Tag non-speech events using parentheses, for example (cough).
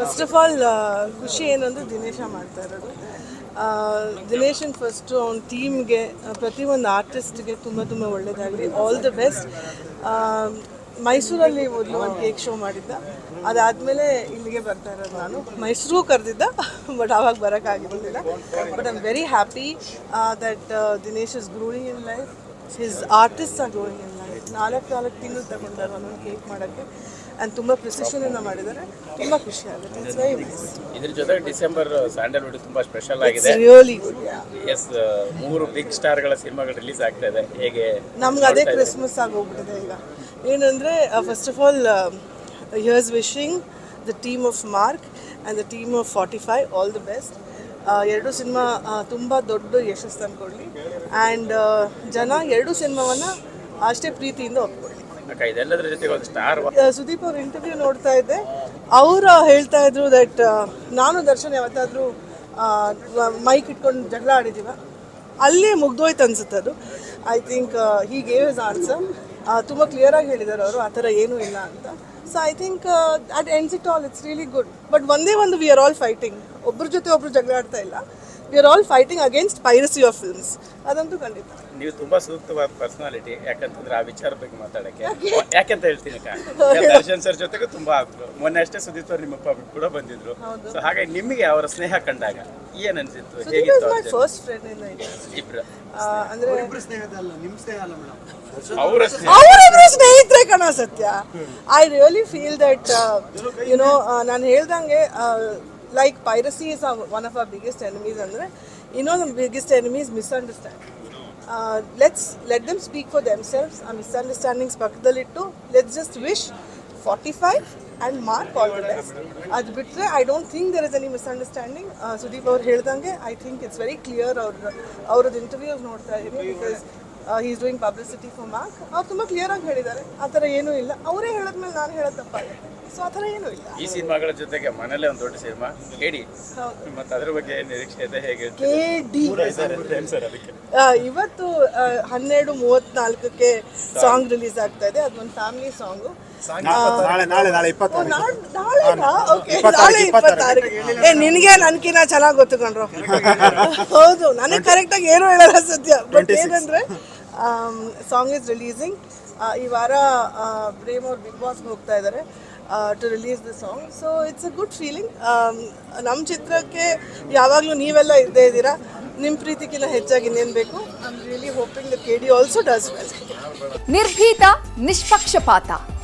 First of all ಖುಷಿ ಏನು ದಿನೇಶ ಮಾಡ್ತಾ ಇರೋದು. ದಿನೇಶನ್ ಫಸ್ಟು ಅವ್ನ ಟೀಮ್ಗೆ ಪ್ರತಿಯೊಂದು ಆರ್ಟಿಸ್ಟ್ಗೆ ತುಂಬ ತುಂಬ ಒಳ್ಳೇದಾಗಲಿ. ಆಲ್ ದ ಬೆಸ್ಟ್ ಮೈಸೂರಲ್ಲಿ ಮೊದಲು ಒಂದು ಕೇಕ್ ಶೋ ಮಾಡಿದ್ದ. ಅದಾದಮೇಲೆ ಇಲ್ಲಿಗೆ ಬರ್ತಾ ಇರೋದು ನಾನು. ಮೈಸೂರು ಕರೆದಿದ್ದ ಬಟ್ ಆವಾಗ ಬರೋಕ್ಕಾಗಿರಲಿಲ್ಲ but I very happy that Dinesh is growing in life his artist are growing in ನಾಲ್ಕು ನಾಲ್ಕು ತಿಂಗಳು ತಗೊಂಡಾರೆ ಒಂದೊಂದು ಕೇಕ್ ಮಾಡೋಕ್ಕೆ ಆ್ಯಂಡ್ ತುಂಬ ಪ್ರಿಸಿಷನಿಂದ ಮಾಡಿದ್ದಾರೆ. ತುಂಬ ಖುಷಿ ಆಗುತ್ತೆ. ಇಟ್ಸ್ ವೆರಿ ನೈಸ್ ಇದ್ರ ಜೊತೆ ಡಿಸೆಂಬರ್ ಸ್ಯಾಂಡಲ್ವುಡ್ ತುಂಬಾ ಸ್ಪೆಷಲ್ ಆಗಿದೆ. ರಿಯಲಿ ಗುಡ್ ಎಸ್ ಮೂರು ಬಿಗ್ ಸ್ಟಾರ್ಗಳ ಸಿನಿಮಾಗಳು ರಿಲೀಸ್ ಆಗ್ತಾ ಇದೆ. ಹೇಗೆ ನಮ್ಗೆ ಅದೇ ಕ್ರಿಸ್ಮಸ್ ಆಗಿ ಹೋಗ್ಬಿಟ್ಟಿದೆ ಈಗ. ಏನಂದರೆ first of all here's wishing the team of Mark and the team of forty five all the best ಎರಡು ಸಿನಿಮಾ ತುಂಬ ದೊಡ್ಡ ಯಶಸ್ಸು ಕೊಡಲಿ. ಆ್ಯಂಡ್ ಜನ ಎರಡು ಸಿನಿಮಾವನ್ನು ಅಷ್ಟೇ ಪ್ರೀತಿಯಿಂದ ಒಪ್ಕೊಳ್ಳಿ ಅಕ್ಕ ಇದೆಲ್ಲದ್ರ ಜೊತೆಗೆ ಒಂದು ಸ್ಟಾರ್ ಸುದೀಪ್ ಅವ್ರ ಇಂಟರ್ವ್ಯೂ ನೋಡ್ತಾ ಇದ್ದೆ. ಅವರು ಹೇಳ್ತಾ ಇದ್ರು ದಟ್ ನಾನು ದರ್ಶನ್ ಯಾವತ್ತಾದ್ರೂ ಮೈಕ್ ಇಟ್ಕೊಂಡು ಜಗಳ ಆಡಿದ್ದೀವ ಅಲ್ಲೇ ಮುಗ್ದೋಯ್ತು ಅನ್ಸುತ್ತೆ ಅದು. I think he gave is answer ತುಂಬ ಕ್ಲಿಯರಾಗಿ ಹೇಳಿದ್ದಾರೆ ಅವರು ಆ ಥರ ಏನೂ ಇಲ್ಲ ಅಂತ. So I think at ends it all it's really good but ಒಂದೇ ಒಂದು ವಿ ಆರ್ ಆಲ್ ಫೈಟಿಂಗ್ ಒಬ್ಬರ ಜೊತೆ ಒಬ್ರು ಜಗಳ ಆಡ್ತಾ ಇಲ್ಲ. We are all fighting against piracy of films ಅದಂತೂ ಖಂಡಿತ. ನೀವು ತುಂಬಾ ಸೂಕ್ತವಾದ ಪರ್ಸನಾಲಿಟಿ ಯಾಕಂತಂದ್ರೆ ಆ ವಿಚಾರ ಬಗ್ಗೆ ಮಾತಾಡಕ್ಕೆ. ಯಾಕಂತ ಹೇಳ್ತೀನಿ (laughs) ದರ್ಶನ್ ಸರ್ ಜೊತೆಗೂ ತುಂಬಾ ಆಗ್ತರು ಮೊನ್ನೆ ಅಷ್ಟೇ ಸುದೀಪ್ ಅವ್ರು ನಿಮ್ಮ ಕೂಡ ಬಂದಿದ್ರು. ಸೊ ಹಾಗಾಗಿ ನಿಮಗೆ ಅವರ ಸ್ನೇಹ ಕಂಡಾಗ ಏನ್ ಅನ್ಸಿತ್ತು? ಇಬ್ರು. ಅಂದರೆ ಅವರ ಸ್ನೇಹ. ಅವರಿಬ್ರು ಸ್ನೇಹಿತರೆ ಕಣ ಸತ್ಯ. I really feel that you know ನಾನು ಹೇಳ್ದಂಗೆ like piracy is one of our biggest enemies ಅಂದರೆ ಇನ್ನೊಂದು biggest enemies misunderstanding let's let them speak for themselves ಆ misunderstandings ಪಕ್ಕದಲ್ಲಿಟ್ಟು let's just wish forty five and Mark all the ಅದು ಬಿಟ್ಟರೆ I don't think there is any misunderstanding Sudeep ಅವ್ರು ಹೇಳ್ದಂಗೆ I think it's very clear ಅವ್ರ ಅವ್ರದ್ದು interview ನೋಡ್ತಾ ಇದ್ದೀನಿ because is doing publicity for Mark ಅವ್ರು ತುಂಬ ಕ್ಲಿಯರಾಗಿ ಹೇಳಿದ್ದಾರೆ. ಆ ಥರ ಏನೂ ಇಲ್ಲ. ಅವರೇ ಹೇಳಿದ್ಮೇಲೆ ನಾನು ಹೇಳೋದು ತಪ್ಪಾಗುತ್ತೆ ಸೊ ಆ ಥರ ಏನೂ ಇಲ್ಲ. ಈ ಸಿನಿಮಾಗಳ ಜೊತೆಗೆ ಮನೇಲೆ ಒಂದು ದೊಡ್ಡ ಸಿನಿಮಾ ಕೇಡಿ ಮತ್ತೆ ಅದ್ರ ಬಗ್ಗೆ ನಿರೀಕ್ಷೆ ಇದೆ ಹೇಗೆ ಕೇಡಿ ಸರ್ ಸರ್ ಅದಕ್ಕೆ ಇವತ್ತು ಹನ್ನೆರಡು ಮೂವತ್ನಾಲ್ಕಕ್ಕೆ ಸಾಂಗ್ ರಿಲೀಸ್ ಆಗ್ತಾ ಇದೆ. ಅದೊಂದು ಫ್ಯಾಮಿಲಿ ಸಾಂಗು ನಾಳೆ ನಾಳೆ ಇಪ್ಪತ್ತಾರು, ಏ ನಿನಗೆ ನನ್ಕಿನ ಚೆನ್ನಾಗಿ ಗೊತ್ತು ಕಣ್ರು. (laughs) ಹೌದು ನನಗೆ ಕರೆಕ್ಟಾಗಿ ಏನು ಹೇಳಲ್ಲ ಸದ್ಯ. ಬಟ್ ಏನಂದ್ರೆ ಸಾಂಗ್ ಇಸ್ ರಿಲೀಸಿಂಗ್ ಈ ವಾರ ಪ್ರೇಮ್ ಅವ್ರು ಬಿಗ್ ಬಾಸ್ಗೆ ಹೋಗ್ತಾ ಇದ್ದಾರೆ to release the song so it's a good feeling ನಮ್ಮ ಚಿತ್ರಕ್ಕೆ ಯಾವಾಗಲೂ ನೀವೆಲ್ಲ ಇದ್ದೇ ಇದ್ದೀರಾ? ನಿಮ್ಮ ಪ್ರೀತಿಗಿಂತ ಹೆಚ್ಚಾಗಿ ಇನ್ನೇನು ಬೇಕು? I am really hoping the K D also does well ನಿರ್ಭೀತ ನಿಷ್ಪಕ್ಷಪಾತ.